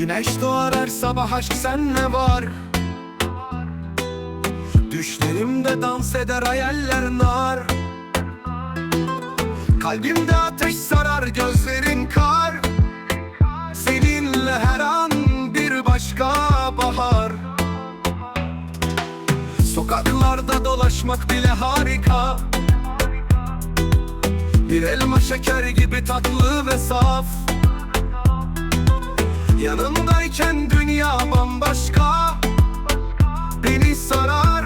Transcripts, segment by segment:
Güneş doğar her sabah aşk senle var. Düşlerimde dans eder hayaller nar. Kalbimde ateş sarar gözlerin kar. Seninle her an bir başka bahar. Sokaklarda dolaşmak bile harika. Bir elma şeker gibi tatlı ve saf Yanındayken dünya bambaşka. Beni sarar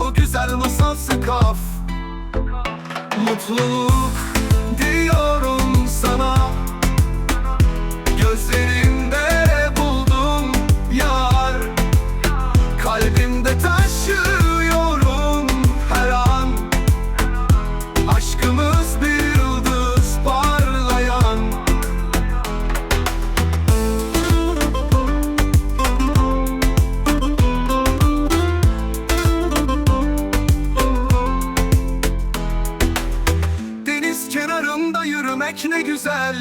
o güzel masalsı kaf Mutluluk yürümek ne güzel.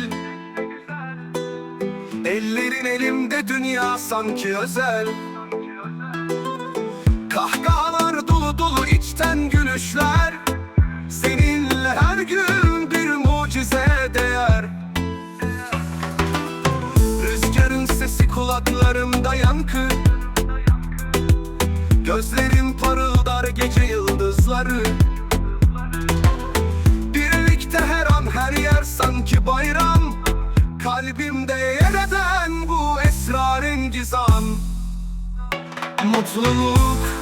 Ellerin elimde dünya sanki özel. Kahkahalar dolu dolu içten gülüşler. Seninle her gün bir mucize değer. Rüzgarın sesi kulaklarımda yankı. Gözlerin parıldar gece yıldızları Kalbimde yer eden bu esrarengiz an. Mutluluk